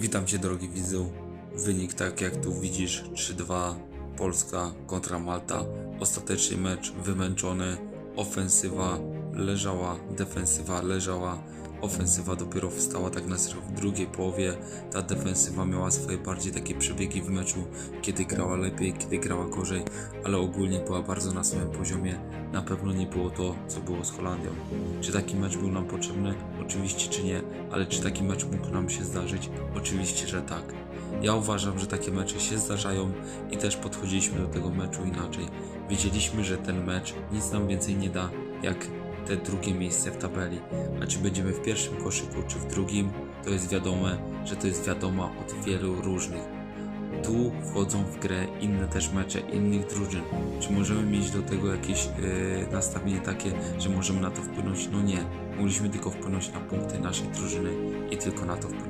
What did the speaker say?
Witam Cię drogi widzu. Wynik tak jak tu widzisz 3-2 Polska kontra Malta. Ostateczny mecz wymęczony. Ofensywa leżała, defensywa leżała. Ofensywa dopiero wstała tak na serio w drugiej połowie. Ta defensywa miała swoje bardziej takie przebiegi w meczu, kiedy grała lepiej, kiedy grała gorzej, ale ogólnie była bardzo na swoim poziomie. Na pewno nie było to, co było z Holandią. Czy taki mecz był nam potrzebny? Oczywiście, czy nie, ale czy taki mecz mógł nam się zdarzyć? Oczywiście, że tak. Ja uważam, że takie mecze się zdarzają i też podchodziliśmy do tego meczu inaczej. Wiedzieliśmy, że ten mecz nic nam więcej nie da, jak te drugie miejsce w tabeli. A czy będziemy w pierwszym koszyku, czy w drugim, to jest wiadome, że to jest wiadoma od wielu różnych. Tu wchodzą w grę inne też mecze innych drużyn. Czy możemy mieć do tego jakieś yy, nastawienie takie, że możemy na to wpłynąć? No nie. Mogliśmy tylko wpłynąć na punkty naszej drużyny i tylko na to wpłynąć.